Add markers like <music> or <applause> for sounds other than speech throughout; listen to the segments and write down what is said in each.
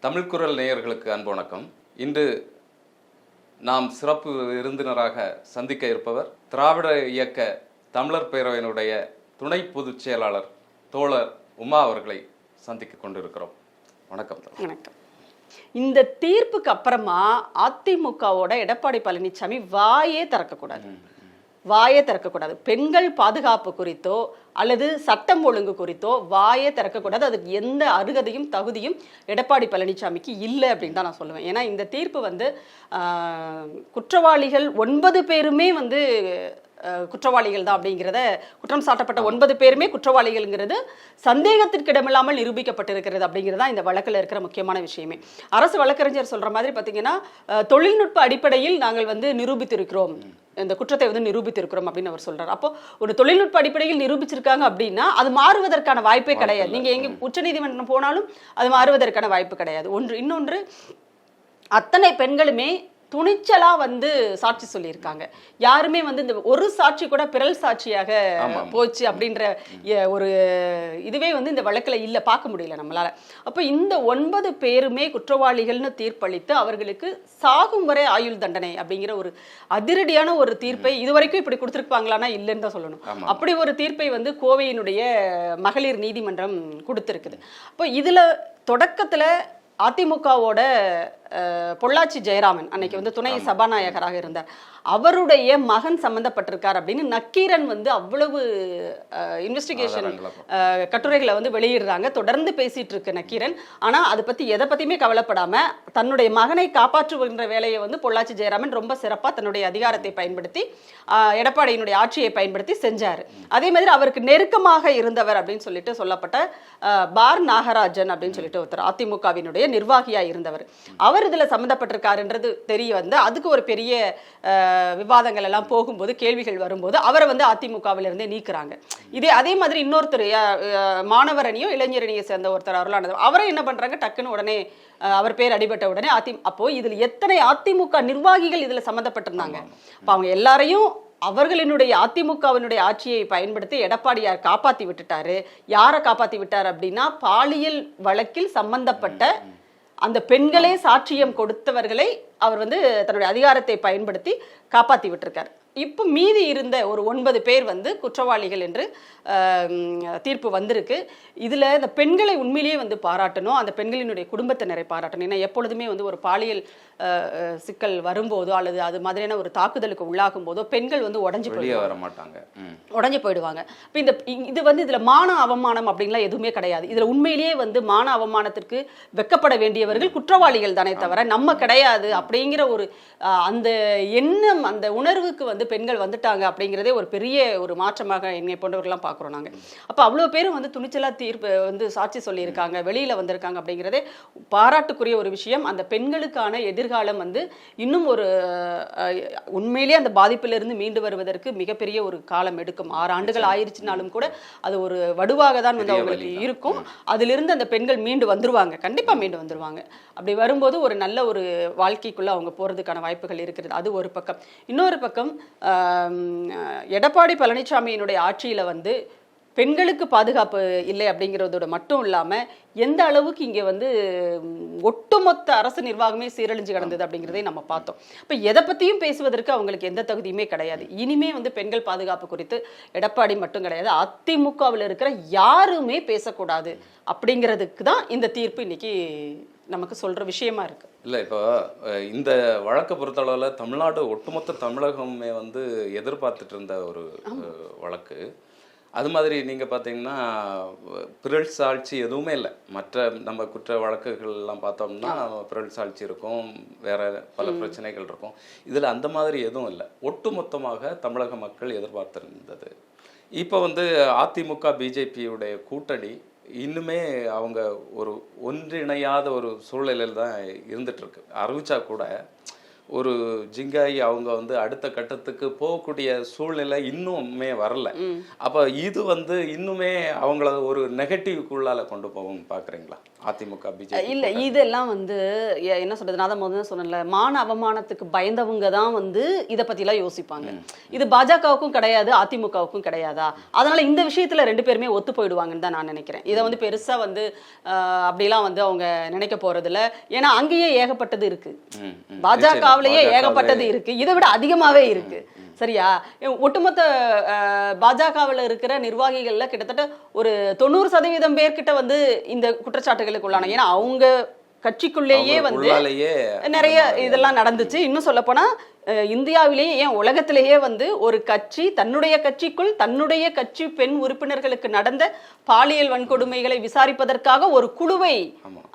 தமிழ் குரல் நேயர்களுக்கு அன்பு வணக்கம். இன்று நாம் சிறப்பு விருந்தினராக சந்திக்க இருப்பவர் திராவிட இயக்க தமிழர் பேரவையினுடைய துணை பொதுச் செயலாளர் தோழர் உமா அவர்களை சந்திக்க கொண்டிருக்கிறோம். வணக்கம். வணக்கம். இந்த தீர்ப்புக்கு அப்புறமா அதிமுகவோட எடப்பாடி பழனிசாமி வாயே திறக்கக்கூடாது வாயே திறக்கக்கூடாது. பெண்கள் பாதுகாப்பு குறித்தோ அல்லது சட்டம் ஒழுங்கு குறித்தோ வாயே திறக்கக்கூடாது. அதுக்கு எந்த அருகதையும் தகுதியும் எடப்பாடி பழனிசாமிக்கு இல்லை அப்படின்னு தான் நான் சொல்லுவேன். ஏன்னா இந்த தீர்ப்பு வந்து குற்றவாளிகள் ஒன்பது பேருமே வந்து குற்றவாளிகள் தான் அப்படிங்கிறத குற்றம் சாட்டப்பட்ட ஒன்பது பேருமே குற்றவாளிகள்ங்கிறது சந்தேகத்திற்கு இடமில்லாமல் நிரூபிக்கப்பட்டிருக்கிறது அப்படிங்கிறது தான் இந்த வழக்கில் இருக்கிற முக்கியமான விஷயமே. அரசு வழக்கறிஞர் சொல்ற மாதிரி பார்த்தீங்கன்னா தொழில்நுட்ப அடிப்படையில் நாங்கள் வந்து நிரூபித்திருக்கிறோம். இந்த குற்றத்தை வந்து நிரூபித்திருக்கிறோம் அப்படின்னு அவர் சொல்றாரு. அப்போ ஒரு தொழில்நுட்ப அடிப்படையில் நிரூபிச்சிருக்காங்க அப்படின்னா அது மாறுவதற்கான வாய்ப்பே கிடையாது. நீங்க எங்க உச்சநீதிமன்றம் போனாலும் அது மாறுவதற்கான வாய்ப்பு கிடையாது. ஒன்று இன்னொன்று அத்தனை பெண்களுமே துணிச்சலா வந்து சாட்சி சொல்லியிருக்காங்க. யாருமே வந்து இந்த ஒரு சாட்சி கூட பிறல் சாட்சியாக போச்சு அப்படின்ற ஒரு இதுவே வந்து இந்த வழக்குல இல்ல பார்க்க முடியல நம்மளால. அப்ப இந்த ஒன்பது பேருமே குற்றவாளிகள்னு தீர்ப்பளித்து அவர்களுக்கு சாகும் வரை ஆயுள் தண்டனை அப்படிங்கிற ஒரு அதிரடியான ஒரு தீர்ப்பை இதுவரைக்கும் இப்படி கொடுத்துருப்பாங்களான்னா இல்லைன்னு தான் சொல்லணும். அப்படி ஒரு தீர்ப்பை வந்து கோவையினுடைய மகளிர் நீதிமன்றம் கொடுத்திருக்குது. அப்போ இதுல தொடக்கத்துல அதிமுகவோட பொள்ளாச்சி ஜெயராமன் அன்னைக்கு வந்து துணை சபாநாயகராக இருந்தார். அவருடைய மகன் சம்பந்தப்பட்டிருக்கார் அப்படின்னு நக்கீரன் வந்து அவ்வளவு இன்வெஸ்டிகேஷன் கட்டுரைகளை வந்து வெளியிடுறாங்க. தொடர்ந்து பேசிட்டு இருக்கு நக்கீரன். ஆனா அதை பத்தி எதை பத்தியுமே கவலைப்படாம தன்னுடைய மகனை காப்பாற்றுகின்ற வேலையை வந்து பொள்ளாச்சி ஜெயராமன் ரொம்ப சிறப்பா தன்னுடைய அதிகாரத்தை பயன்படுத்தி எடப்பாடியினுடைய ஆட்சியை பயன்படுத்தி செஞ்சாரு. அதே மாதிரி அவருக்கு நெருக்கமாக இருந்தவர் அப்படின்னு சொல்லிட்டு சொல்லப்பட்ட பார் நாகராஜன் அப்படின்னு சொல்லிட்டு ஒருத்தர் அதிமுகவினுடைய நிர்வாகியா இருந்தவர். அவர் இதுல சம்மந்தப்பட்டிருக்காருன்றது தெரிய வந்து அதுக்கு ஒரு பெரிய விவாதங்கள் எல்லாம் போகும்போது கேள்விகள் வரும்போது அவரை வந்து அதிமுகவில இருந்தே நீக்குறாங்க. இதே அதே மாதிரி இன்னொருத்தர் மாணவரணியோ இளைஞரணியை சேர்ந்த ஒருத்தர் அருளானது. அவரை என்ன பண்றாங்க? டக்குன்னு உடனே அவர் பேர் அடிபட்ட உடனே அதி அப்போ இதுல எத்தனை அதிமுக நிர்வாகிகள் இதுல சம்மந்தப்பட்டிருந்தாங்க அப்ப அவங்க எல்லாரையும் அவர்களினுடைய அதிமுகவினுடைய ஆட்சியை பயன்படுத்தி எடப்பாடியார் காப்பாத்தி விட்டுட்டாரு. யாரை காப்பாத்தி விட்டார் அப்படின்னா பாலியல் வழக்கில் சம்பந்தப்பட்ட அந்த பெண்களே சாட்சியம் கொடுத்தவர்களை அவர் வந்து தன்னுடைய அதிகாரத்தை பயன்படுத்தி காப்பாற்றி விட்டுருக்கார். இப்போ மீதி இருந்த ஒரு ஒன்பது பேர் வந்து குற்றவாளிகள் என்று தீர்ப்பு வந்திருக்கு. இதில் இந்த பெண்களை உண்மையிலேயே வந்து பாராட்டணும் அந்த பெண்களினுடைய குடும்பத்தினரை பாராட்டணும். ஏன்னா எப்பொழுதுமே வந்து ஒரு பாலியல் சிக்கல் வரும்போதோ அல்லது அது மாதிரியான ஒரு தாக்குதலுக்கு உள்ளாகும் போதோ பெண்கள் வந்து உடஞ்சு போயிடுவாங்க. வர மாட்டாங்க. உடஞ்சு போயிடுவாங்க. இப்போ இந்த இது வந்து இதுல மான அவமானம் அப்படின்லாம் எதுவுமே கிடையாது. இதுல உண்மையிலேயே வந்து மான அவமானத்திற்கு வெக்கப்பட வேண்டியவர்கள் குற்றவாளிகள் தானே தவிர நம்ம கிடையாது அப்படிங்கிற ஒரு அந்த எண்ணம் அந்த உணர்வுக்கு வந்து பெண்கள் வந்துட்டாங்க அப்படிங்கிறதே ஒரு பெரிய ஒரு மாற்றமாக என்னை போன்றவர்கள்லாம் பார்க்குறோம் நாங்க. அப்போ அவ்வளோ பேரும் வந்து துணிச்சலா தீர்ப்பு வந்து சாட்சி சொல்லியிருக்காங்க வெளியில வந்திருக்காங்க அப்படிங்கிறதே பாராட்டுக்குரிய ஒரு விஷயம். அந்த பெண்களுக்கான எதிர்காலம் வந்து இன்னும் ஒரு உண்மையிலேயே அந்த பாதிப்பிலிருந்து மீண்டு வருவதற்கு மிகப்பெரிய ஒரு காலம் எடுக்கும். ஆறு ஆண்டுகள் ஆயிருச்சுனாலும் கூட அது ஒரு வடுவாக தான் வந்து அவங்களுக்கு. இருக்கும். அதிலிருந்து அந்த பெண்கள் மீண்டு வந்துருவாங்க. கண்டிப்பா மீண்டு வந்துருவாங்க. அப்படி வரும்போது ஒரு நல்ல ஒரு வாழ்க்கைக்குள்ள அவங்க போறதுக்கான வாய்ப்புகள் இருக்கிறது. அது ஒரு பக்கம். இன்னொரு பக்கம் எடப்பாடி பழனிசாமியினுடைய ஆட்சியில வந்து பெண்களுக்கு பாதுகாப்பு இல்லை அப்படிங்கிறதோட மட்டும் இல்லாம எந்த அளவுக்கு இங்க வந்து ஒட்டுமொத்த அரசு நிர்வாகமே சீரழிஞ்சு கிடந்தது அப்படிங்கிறதை நம்ம பார்த்தோம். இப்ப எதை பத்தியும் பேசுவதற்கு அவங்களுக்கு எந்த தகுதியுமே கிடையாது. இனிமே வந்து பெண்கள் பாதுகாப்பு குறித்து எடப்பாடி மட்டும் கிடையாது. அதிமுகவில் இருக்கிற யாருமே பேசக்கூடாது அப்படிங்கிறதுக்கு தான் இந்த தீர்ப்பு இன்னைக்கு நமக்கு சொல்ற விஷயமா இருக்கு. இல்லை இப்போ இந்த வழக்கை பொறுத்தளவில் தமிழ்நாடு ஒட்டுமொத்த தமிழகமே வந்து எதிர்பார்த்துட்டு இருந்த ஒரு வழக்கு. அது மாதிரி நீங்கள் பார்த்தீங்கன்னா பிறல் சாட்சி எதுவுமே இல்லை. மற்ற நம்ம குற்ற வழக்குகள் எல்லாம் பார்த்தோம்னா பிறல் சாட்சி இருக்கும். வேற பல பிரச்சனைகள் இருக்கும். இதில் அந்த மாதிரி எதுவும் இல்லை. ஒட்டுமொத்தமாக தமிழக மக்கள் எதிர்பார்த்திருந்தது. இப்போ வந்து அதிமுக பிஜேபியுடைய கூட்டணி இன்னுமே அவங்க ஒரு ஒன்றிணையாத ஒரு சூழ்நிலையில் தான் இருந்துட்டு இருக்கு. அறிவிச்சா கூட ஒரு ஜிங்காயி அவங்க வந்து அடுத்த கட்டத்துக்கு போகக்கூடிய சூழ்நிலை இன்னுமே வரல. அப்ப இது வந்து இன்னுமே அவங்கள ஒரு நெகட்டிவ்க்குள்ளால கொண்டு போகும் பாக்குறீங்களா? அதிமுக பிஜேபி இல்ல இதெல்லாம் வந்து என்ன சொல்றது நான் முதல்ல சொன்னேன்ல மான அவமானத்துக்கு பயந்தவங்க தான் வந்து இத பத்தி எல்லாம் யோசிப்பாங்க இது பாஜகவுக்கும் கிடையாது அதிமுகவுக்கும் கிடையாதா? அதனால இந்த விஷயத்துல ரெண்டு பேருமே ஒத்து போயிடுவாங்கன்னு தான் நான் நினைக்கிறேன். இதை வந்து பெருசா வந்து அப்படிலாம் வந்து அவங்க நினைக்க போறது இல்ல ஏன்னா அங்கேயே ஏகப்பட்டது இருக்கு. ம். பாஜகவிலேயே. ஏகப்பட்டது இருக்கு. இதை விட அதிகமாவே இருக்கு. சரியா? ஒட்டுமொத்த பாஜகவில் இருக்கிற நிர்வாகிகள்ல கிட்டத்தட்ட ஒரு தொண்ணூறு சதவீதம் பேர்கிட்ட வந்து இந்த குற்றச்சாட்டுகளுக்கு உள்ளான ஏன்னா அவங்க கட்சிக்குள்ளேயே வந்து நிறைய இதெல்லாம் நடந்துச்சு. இன்னும் சொல்ல போனா இந்தியாவிலேயே ஏன் உலகத்திலேயே வந்து ஒரு கட்சி தன்னுடைய கட்சிக்குள் தன்னுடைய கட்சி பெண் உறுப்பினர்களுக்கு நடந்த பாலியல் வன்கொடுமைகளை விசாரிப்பதற்காக ஒரு குழுவை.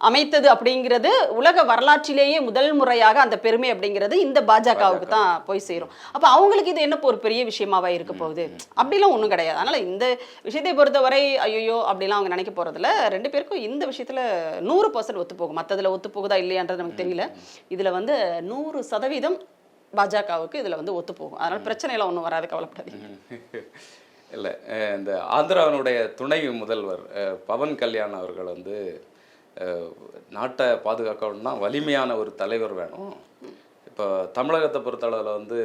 அமைத்தது அப்படிங்கிறது உலக வரலாற்றிலேயே முதல் முறையாக அந்த பெருமை அப்படிங்கிறது இந்த பாஜகவுக்கு தான் போய் சேரும். அப்ப அவங்களுக்கு இது என்ன ஒரு பெரிய விஷயமாவா இருக்க போகுது? அப்படிலாம் ஒண்ணும் கிடையாது. அதனால இந்த விஷயத்தை பொறுத்தவரை ஐயோ அப்படிலாம் அவங்க நினைக்க போறதுல ரெண்டு பேருக்கும் இந்த விஷயத்துல நூறு பர்சன்ட் ஒத்து போகும் மத்ததுல ஒத்து போகுதா இல்லையான்றது நமக்கு தெரியல. இதுல வந்து நூறு சதவீதம் பாஜகவுக்கு இதுல வந்து ஒத்து போகும். அதனால பிரச்சனை எல்லாம் ஒண்ணும் வராது கவலைப்படாதீங்க. <laughs> இல்லை இந்த ஆந்திராவினுடைய துணை முதல்வர் பவன் கல்யாண் அவர்கள் வந்து நாட்டை பாதுகாக்கணும்னா வலிமையான ஒரு தலைவர் வேணும். இப்போ தமிழகத்தை பொறுத்தளவில் வந்து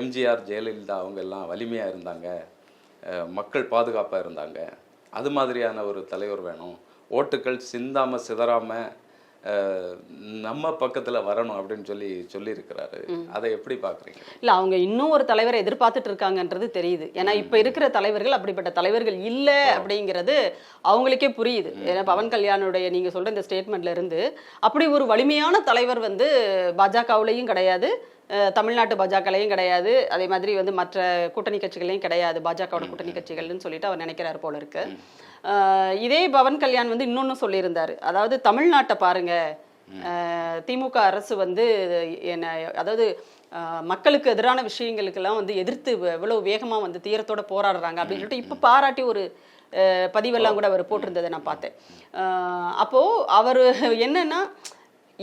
எம்ஜிஆர் ஜெயலலிதா அவங்க எல்லாம் வலிமையாக இருந்தாங்க. மக்கள் பாதுகாப்பாக இருந்தாங்க. அது மாதிரியான ஒரு தலைவர் வேணும். ஓட்டுக்கள் சிந்தாமல் சிதறாமல் நம்ம பக்கத்தில் வரணும் அப்படின்னு சொல்லி சொல்லியிருக்கிறாரு. அதை எப்படி பார்க்குறீங்க இல்ல அவங்க இன்னும் ஒரு தலைவரை எதிர்பார்த்துட்டு இருக்காங்கன்றது தெரியுது. ஏன்னா இப்ப இருக்கிற தலைவர்கள் அப்படிப்பட்ட தலைவர்கள் இல்ல அப்படிங்கிறது அவங்களுக்கே புரியுது. ஏன்னா பவன் கல்யாணுடைய நீங்க சொல்ற இந்த ஸ்டேட்மெண்ட்ல இருந்து அப்படி ஒரு வலிமையான தலைவர் வந்து பாஜகவுலையும் கிடையாது தமிழ்நாட்டு பாஜகலையும் கிடையாது. அதே மாதிரி வந்து மற்ற கூட்டணி கட்சிகளையும் கிடையாது பாஜகவோட கூட்டணி கட்சிகள்னு சொல்லிட்டு அவர் நினைக்கிறாரு போல இருக்கு. இதே பவன் கல்யாண் வந்து இன்னொன்னு சொல்லியிருந்தாரு. அதாவது தமிழ்நாட்டை பாருங்க. திமுக அரசு வந்து என்ன அதாவது மக்களுக்கு எதிரான விஷயங்களுக்கெல்லாம் வந்து எதிர்த்து எவ்வளவு வேகமா வந்து தீரத்தோட போராடுறாங்க அப்படின்னு சொல்லிட்டு இப்ப பாராட்டி ஒரு பதிவெல்லாம் கூட அவர் போட்டிருந்ததை நான் பார்த்தேன். அஹ், அப்போ அவர் என்னன்னா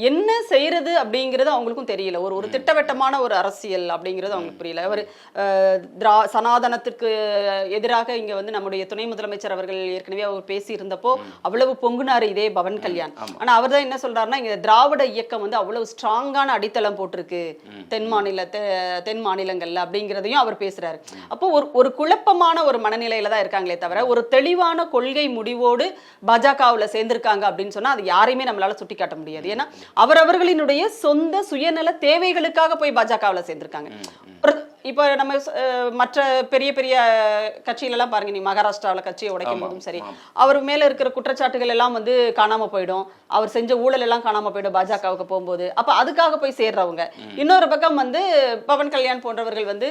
என்ன செய்யறது அப்படிங்கிறது அவங்களுக்கும் தெரியல. ஒரு ஒரு திட்டவட்டமான ஒரு அரசியல் அப்படிங்கிறது அவங்களுக்கு புரியல. அவர் திரா சனாதனத்திற்கு எதிராக இங்க வந்து நம்முடைய துணை முதலமைச்சர் அவர்கள் ஏற்கனவே அவர் பேசி இருந்தப்போ அவ்வளவு பொங்குனாரு இதே பவன் கல்யாண். ஆனா அவர் தான் என்ன சொல்றாருன்னா இங்க திராவிட இயக்கம் வந்து அவ்வளவு ஸ்ட்ராங்கான அடித்தளம் போட்டிருக்கு தென் மாநில தென் மாநிலங்கள்ல அப்படிங்கிறதையும் அவர் பேசுறாரு. அப்போ ஒரு ஒரு குழப்பமான ஒரு மனநிலையில தான் இருக்காங்களே தவிர ஒரு தெளிவான கொள்கை முடிவோடு பாஜகவுல சேர்ந்திருக்காங்க அப்படின்னு சொன்னா அது யாரையுமே நம்மளால சுட்டி காட்ட முடியாது ஏன்னா அவரவர்களினுடைய சொந்த சுயநல தேவைகளுக்காக போய் பாஜகவுல சேர்ந்திருக்காங்க. இப்ப நம்ம மற்ற பெரிய பெரிய கட்சியில எல்லாம் பாருங்க நீ மகாராஷ்டிராவுல கட்சியை உடைக்கும் போதும் சரி. அவர் மேல இருக்கிற குற்றச்சாட்டுகள் எல்லாம் வந்து காணாம போயிடும். அவர் செஞ்ச ஊழல் எல்லாம் காணாம போயிடும் பாஜகவுக்கு போகும்போது. அப்ப அதுக்காக போய் சேர்றவங்க. இன்னொரு பக்கம் வந்து பவன் கல்யாண் போன்றவர்கள் வந்து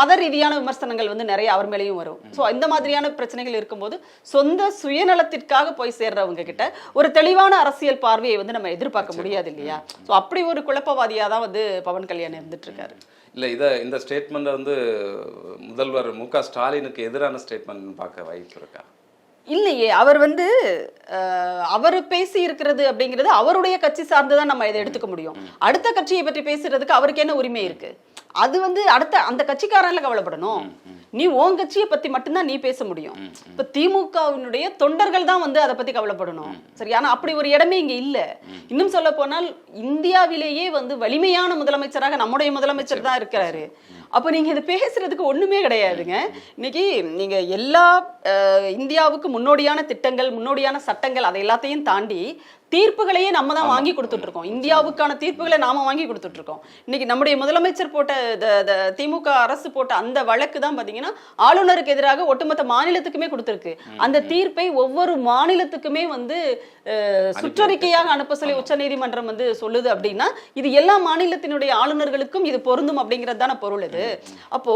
மத ரீதியான விமர்சனங்கள் வந்து நிறைய அவர் மேலேயும் வரும். சோ இந்த மாதிரியான பிரச்சனைகள் இருக்கும்போது சொந்த சுயநலத்திற்காக போய் சேர்றவங்க கிட்ட ஒரு தெளிவான அரசியல் பார்வையை வந்து நம்ம எதிர்பார்க்க முடியாது இல்லையா? சோ அப்படி ஒரு குழப்பவாதியா தான் வந்து பவன் கல்யாண் இருந்துட்டு இருக்காரு. இல்லை இதை இந்த ஸ்டேட்மெண்ட்டை வந்து முதல்வர் மு க ஸ்டாலினுக்கு எதிரான ஸ்டேட்மெண்ட் பார்க்க வாய்ப்பு இருக்கா? இல்லையே அவர் வந்து அவர் பேசி இருக்கிறது அப்படிங்கிறது அவருடைய கட்சி சார்ந்து தான் நம்ம இதை எடுத்துக்க முடியும். அடுத்த கட்சியை பற்றி பேசுறதுக்கு அவருக்கு என்ன உரிமை இருக்கு? அது வந்து அடுத்த அந்த கட்சிக்காரன்ல கவலைப்படணும். நீ உன் கட்சியை பத்தி மட்டும்தான் நீ பேச முடியும். இப்ப திமுகவினுடைய தொண்டர்கள் தான் வந்து அதை பத்தி கவலைப்படணும். சரி ஆனா அப்படி ஒரு இடமே இங்க இல்ல. இன்னும் சொல்ல போனால் இந்தியாவிலேயே வந்து வலிமையான முதலமைச்சராக நம்முடைய முதலமைச்சர் தான் இருக்கிறாரு. அப்போ நீங்கள் இது பேசுறதுக்கு ஒன்றுமே கிடையாதுங்க. இன்னைக்கு நீங்கள் எல்லா இந்தியாவுக்கு முன்னோடியான திட்டங்கள் முன்னோடியான சட்டங்கள் அதை எல்லாத்தையும் தாண்டி தீர்ப்புகளையே நம்ம தான் வாங்கி கொடுத்துட்டு இருக்கோம் இந்தியாவுக்கான தீர்ப்புகளை நாம வாங்கி கொடுத்துட்டு இருக்கோம் இன்னைக்கு நம்முடைய முதலமைச்சர் போட்ட திமுக அரசு போட்ட அந்த வழக்கு தான் பாத்தீங்கன்னா ஆளுநருக்கு எதிராக ஒட்டுமொத்த மாநிலத்துக்குமே கொடுத்துருக்கு. அந்த தீர்ப்பை ஒவ்வொரு மாநிலத்துக்குமே வந்து சுற்றறிக்கையாக அனுப்ப சொல்லி உச்சநீதிமன்றம் வந்து சொல்லுது அப்படின்னா இது எல்லா மாநிலத்தினுடைய ஆளுநர்களுக்கும் இது பொருந்தும் அப்படிங்கிறது தானே பொருள் இது. அப்போ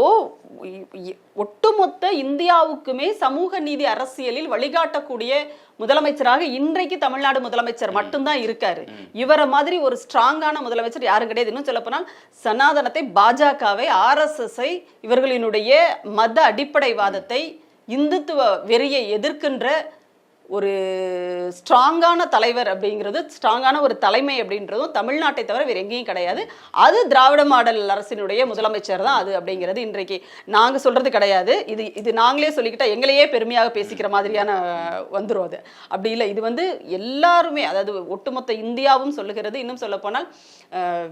ஒட்டுமொத்த இந்தியாவுக்குமே சமூக நீதி அரசியலில் வழிகாட்டக்கூடிய முதலமைச்சராக இன்றைக்கு தமிழ்நாடு முதலமைச்சர் மட்டும்தான் இருக்காரு. இவரை மாதிரி ஒரு ஸ்ட்ராங்கான முதலமைச்சர் யாரும் கிடையாது. இன்னும் சொல்ல போனால் சனாதனத்தை பாஜகவை ஆர்எஸ்எஸ்ஐ இவர்களினுடைய மத அடிப்படைவாதத்தை இந்துத்துவ வெறியை எதிர்க்கின்ற ஒரு ஸ்ட்ராங்கான தலைவர் அப்படிங்கிறது ஸ்ட்ராங்கான ஒரு தலைமை அப்படின்றதும் தமிழ்நாட்டை தவிர வேறு எங்கேயும் கிடையாது. அது திராவிட மாடல் அரசினுடைய முதலமைச்சர் தான் அது அப்படிங்கிறது இன்றைக்கு நாங்கள் சொல்கிறது கிடையாது. இது இது நாங்களே சொல்லிக்கிட்டா எங்களையே பெருமையாக பேசிக்கிற மாதிரியான வந்துடும் அது. அப்படி இல்லை இது வந்து எல்லாருமே அதாவது ஒட்டுமொத்த இந்தியாவும் சொல்லுகிறது இன்னும் சொல்லப்போனால்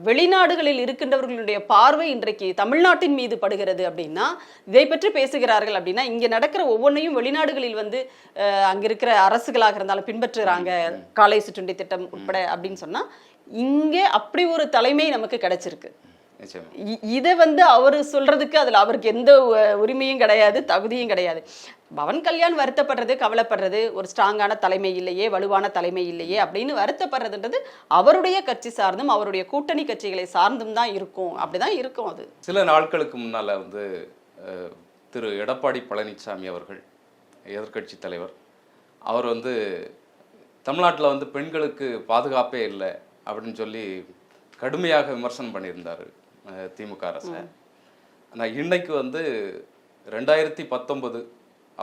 வெளிநாடுகளில் இருக்கின்றவர்களுடைய பார்வை இன்றைக்கு தமிழ்நாட்டின் மீது படுகிறது அப்படின்னா இதை பற்றி பேசுகிறார்கள் அப்படின்னா இங்கே நடக்கிற ஒவ்வொன்றையும் வெளிநாடுகளில் வந்து அங்கே இருக்கிற அரசுகளாக இருந்தாலும் பின்பற்றுறாங்க. காலை சுற்றுண்டி திட்டம் உட்பட அப்படின்னு சொன்னா இங்கே அப்படி ஒரு தலைமை நமக்கு கிடைச்சிருக்கு. இதை வந்து அவர் சொல்றதுக்கு அதுல அவருக்கு எந்த உரிமையும் கிடையாது தகுதியும் கிடையாது. பவன் கல்யாண் வருத்தப்படுறது கவலைப்படுறது ஒரு ஸ்ட்ராங்கான தலைமை இல்லையே வலுவான தலைமை இல்லையே அப்படின்னு வருத்தப்படுறதுன்றது அவருடைய கட்சி சார்ந்தும் அவருடைய கூட்டணி கட்சிகளை சார்ந்தும் தான் இருக்கும். அப்படிதான் இருக்கும் அது. சில நாட்களுக்கு முன்னால வந்து திரு எடப்பாடி பழனிசாமி அவர்கள் எதிர்க்கட்சி தலைவர் அவர் வந்து தமிழ்நாட்டில் வந்து பெண்களுக்கு பாதுகாப்பே இல்லை அப்படின்னு சொல்லி கடுமையாக விமர்சனம் பண்ணியிருந்தார் திமுக அரசை. ஆனால் இன்னைக்கு வந்து ரெண்டாயிரத்தி பத்தொன்பது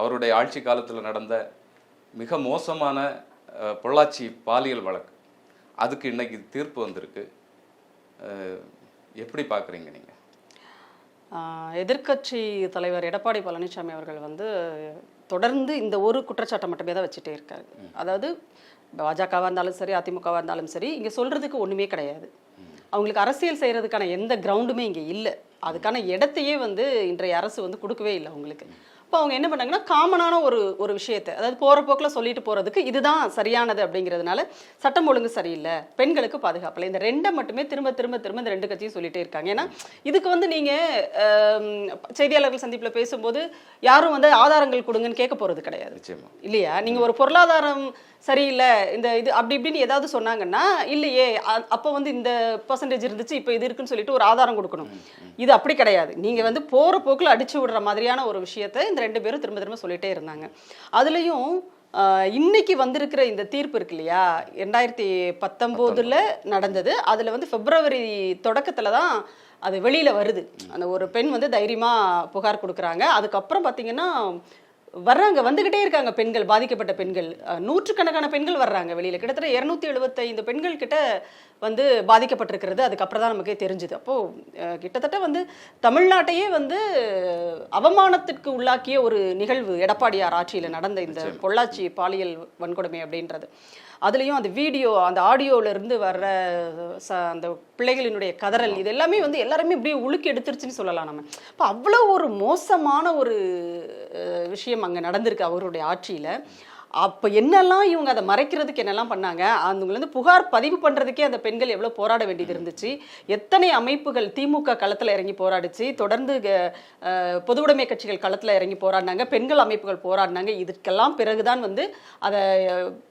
அவருடைய ஆட்சி காலத்தில் நடந்த மிக மோசமான பொள்ளாச்சி பாலியல் வழக்கு. அதுக்கு இன்னைக்கு தீர்ப்பு வந்திருக்கு. எப்படி பார்க்குறீங்க நீங்கள் எதிர்க்கட்சி தலைவர் எடப்பாடி பழனிசாமி அவர்கள் வந்து தொடர்ந்து இந்த ஒரு குற்றச்சாட்டை மட்டுமே தான் வச்சுட்டே இருக்காரு அதாவது பாஜகவாக இருந்தாலும் சரி அதிமுகவாக இருந்தாலும் சரி இங்கே சொல்றதுக்கு ஒண்ணுமே கிடையாது. அவங்களுக்கு அரசியல் செய்யறதுக்கான எந்த கிரவுண்டுமே இங்கே இல்லை. அதுக்கான இடத்தையே வந்து இன்றைய அரசு வந்து கொடுக்கவே இல்லை அவங்களுக்கு. இப்போ அவங்க என்ன பண்ணாங்கன்னா காமனான ஒரு ஒரு விஷயத்தை அதாவது போகிற போக்கில் சொல்லிட்டு போகிறதுக்கு இதுதான் சரியானது அப்படிங்கிறதுனால சட்டம் ஒழுங்கு சரியில்லை பெண்களுக்கு பாதுகாப்பில்லை இந்த ரெண்டை மட்டுமே திரும்ப திரும்ப திரும்ப இந்த ரெண்டு கட்சியும் சொல்லிட்டே இருக்காங்க. ஏன்னா இதுக்கு வந்து நீங்கள் செய்தியாளர்கள் சந்திப்பில் பேசும்போது யாரும் வந்து ஆதாரங்கள் கொடுங்கன்னு கேட்க போகிறது கிடையாது. இல்லையா? நீங்க ஒரு பொருளாதாரம் சரியில்லை இந்த இது அப்படி இப்படின்னு ஏதாவது சொன்னாங்கன்னா இல்லையே அப்போ வந்து இந்த பர்சன்டேஜ் இருந்துச்சு இப்போ இது இருக்குன்னு சொல்லிட்டு ஒரு ஆதாரம் கொடுக்கணும். இது அப்படி கிடையாது. நீங்க வந்து போற போக்குல அடிச்சு விடுற மாதிரியான ஒரு விஷயத்தை இந்த ரெண்டு பேரும் திரும்ப திரும்ப சொல்லிட்டே இருந்தாங்க. அதுலயும் இன்னைக்கு வந்திருக்கிற இந்த தீர்ப்பு இருக்கு இல்லையா? ரெண்டாயிரத்தி பத்தொம்போதுல நடந்தது. அதுல வந்து பிப்ரவரி தொடக்கத்துல தான் அது வெளியில வருது. அந்த ஒரு பெண் வந்து தைரியமா புகார் கொடுக்குறாங்க. அதுக்கப்புறம் பாத்தீங்கன்னா வர்றாங்க வந்துகிட்டே இருக்காங்க பெண்கள் பாதிக்கப்பட்ட பெண்கள். நூற்றுக்கணக்கான பெண்கள் வர்றாங்க வெளியில. கிட்டத்தட்ட இருநூத்தி எழுபத்தைந்து பெண்கள் கிட்ட வந்து பாதிக்கப்பட்டிருக்கிறது. அதுக்கப்புறம் தான் நமக்கே தெரிஞ்சுது. அப்போ அஹ், கிட்டத்தட்ட வந்து தமிழ்நாட்டையே வந்து அவமானத்திற்கு உள்ளாக்கிய ஒரு நிகழ்வு எடப்பாடியார் ஆட்சியில நடந்த இந்த பொள்ளாச்சி பாலியல் வன்கொடுமை அப்படின்றது. அதுலயும் அந்த வீடியோ அந்த ஆடியோல இருந்து வர்ற ச அந்த பிள்ளைகளினுடைய கதறல் இது எல்லாமே வந்து எல்லாருமே இப்படியே உலுக்கி எடுத்துருச்சுன்னு சொல்லலாம் நம்ம. இப்போ அவ்வளோ ஒரு மோசமான ஒரு விஷயம் அங்க நடந்திருக்கு அவருடைய ஆட்சியில. அப்போ என்னெல்லாம் இவங்க அதை மறைக்கிறதுக்கு என்னெல்லாம் பண்ணாங்க? அவங்களை வந்து புகார் பதிவு பண்ணுறதுக்கே அந்த பெண்கள் எவ்வளோ போராட வேண்டியது இருந்துச்சு. எத்தனை அமைப்புகள் திமுக களத்தில் இறங்கி போராடிச்சு? தொடர்ந்து அஹ், பொது உடைமை கட்சிகள் களத்தில் இறங்கி போராடினாங்க. பெண்கள் அமைப்புகள் போராடினாங்க. இதுக்கெல்லாம் பிறகுதான் வந்து அதை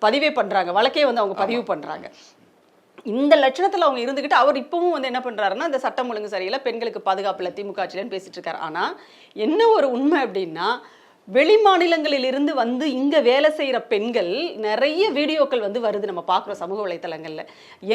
பதிவே பண்ணுறாங்க வழக்கே வந்து அவங்க பதிவு பண்ணுறாங்க இந்த லட்சணத்துல அவங்க இருந்துகிட்டு அவர் இப்பவும் வந்து என்ன பண்றாருன்னா இந்த சட்டம் ஒழுங்கு சரியில்லை பெண்களுக்கு பாதுகாப்பு இல்லை திமுக ஆட்சியிலன்னு பேசிட்டு இருக்காரு. ஆனா என்ன ஒரு உண்மை அப்படின்னா வெளி மாநிலங்களில் இருந்து வந்து இங்க வேலை செய்யற பெண்கள் நிறைய வீடியோக்கள் வந்து வருது நம்ம பார்க்குறோம் சமூக வலைத்தளங்கள்ல.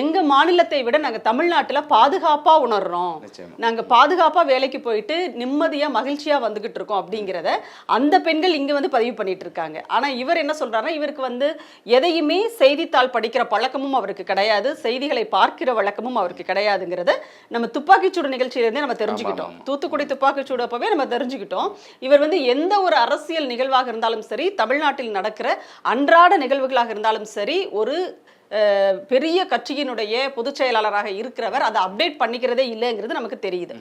எங்க மாநிலத்தை விட நாங்க தமிழ்நாட்டுல பாதுகாப்பா உணர்றோம். நிச்சயமா. நாங்க பாதுகாப்பா வேலைக்கு போயிட்டு நிம்மதியா மகிழ்ச்சியா வந்துகிட்டு இருக்கோம் அப்படிங்கிறத அந்த பெண்கள் இங்க வந்து பதிவு பண்ணிட்டு இருக்காங்க. ஆனா இவர் என்ன சொல்றாருன்னா இவருக்கு வந்து எதையுமே செய்தித்தாள் படிக்கிற பழக்கமும் அவருக்கு கிடையாது. செய்திகளை பார்க்கிற வழக்கமும் அவருக்கு கிடையாதுங்கிறத நம்ம துப்பாக்கிச்சூடு நிகழ்ச்சியிலேருந்தே நம்ம தெரிஞ்சுக்கிட்டோம். தூத்துக்குடி துப்பாக்கிச்சூடு அப்பவே நம்ம தெரிஞ்சுக்கிட்டோம். இவர் வந்து எந்த ஒரு அரசியல் நிகழ்வாக இருந்தாலும் சரி தமிழ்நாட்டில் நடக்கிற அன்றாட நிகழ்வுகளாக இருந்தாலும் சரி ஒரு பெரிய கட்சியினுடைய பொதுச் செயலாளராக இருக்கிறவர் அதை அப்டேட் பண்ணிக்கிறதே இல்லைங்கிறது நமக்கு தெரியுது.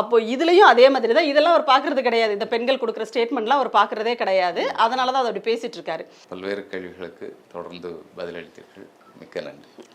அப்போ இதுலயும் அதே மாதிரி தான் இதெல்லாம் அவர் பார்க்கறது கிடையாது. இந்த பெண்கள் கொடுக்குற ஸ்டேட்மெண்ட்லாம் அவர் பார்க்கறதே கிடையாது. அதனால தான் அவர் அப்படி பேசிட்டு இருக்காரு. பல்வேறு கேள்விகளுக்கு தொடர்ந்து பதிலளித்தீர்கள். மிக்க நன்றி.